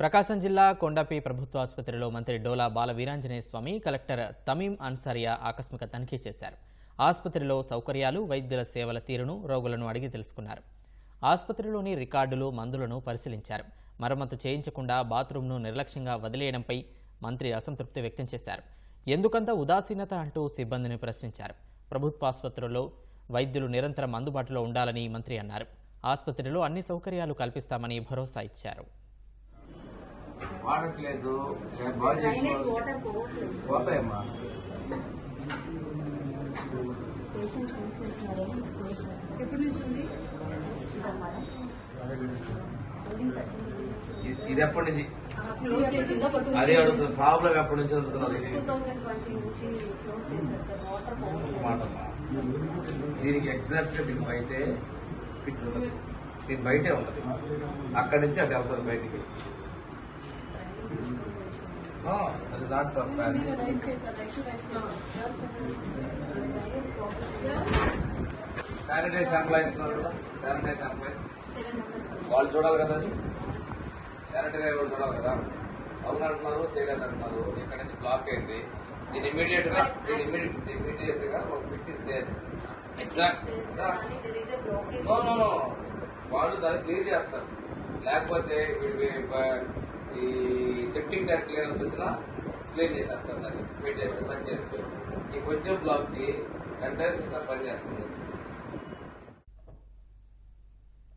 ప్రకాశం జిల్లా కొండపి ప్రభుత్వ ఆసుపత్రిలో మంత్రి డోలా బాల వీరాంజనేయ స్వామి కలెక్టర్ తమీం అన్సారియా ఆకస్మిక తనిఖీ చేశారు. ఆసుపత్రిలో సౌకర్యాలు వైద్యుల సేవల తీరును రోగులను అడిగి తెలుసుకున్నారు. ఆసుపత్రిలోని రికార్డులు మందులను పరిశీలించారు. మరమ్మతు చేయించకుండా బాత్రూంను నిర్లక్ష్యంగా వదిలేయడంపై మంత్రి అసంతృప్తి వ్యక్తం చేశారు. ఎందుకంత ఉదాసీనత అంటూ సిబ్బందిని ప్రశ్నించారు. ప్రభుత్వ ఆసుపత్రుల్లో వైద్యులు నిరంతరం అందుబాటులో ఉండాలని మంత్రి అన్నారు. ఆసుపత్రిలో అన్ని సౌకర్యాలు కల్పిస్తామని భరోసా ఇచ్చారు. వాడట్లేదు నేను బాగా ఎప్పటి నుంచి ఉంది? ఇది- ఇది ఎప్పటి నుంచి? అదే అడుగుతుంది ప్రాబ్లం ఎప్పటి నుంచి దీనికి ఎగ్జాక్ట్ దీని బయటే ఫిట్ దీని బయటే ఉంటుంది అక్కడి నుంచి అది వెళ్తుంది బయటికి. అది నాట్ మీరు రైస్ చేశారు శానిటైజ్ శానిటైజ్ వాళ్ళు చూడాలి కదా అది వాళ్ళు చూడాలి కదా అవును అంటున్నారు చేయలేదు ఇక్కడ నుంచి బ్లాక్ అయింది దీని ఇమీడియట్గా దీని ఇమీడియట్ ఇమీడియట్గా ఒక ఫిట్ ఇస్ దేర్ ఎగ్జాక్ట్ వాళ్ళు దాన్ని క్లియర్ చేస్తారు లేకపోతే వీడి ఈ సెప్టిక్ ట్యాంక్ క్లియరెన్స్ వచ్చినా క్లీన్ చేసేస్తారు దాన్ని. వెయిట్ చేస్తే సెట్ చేస్తే ఈ కొంచెం బ్లాక్కి ఎంటైర్ సిస్టమ్ పనిచేస్తుంది.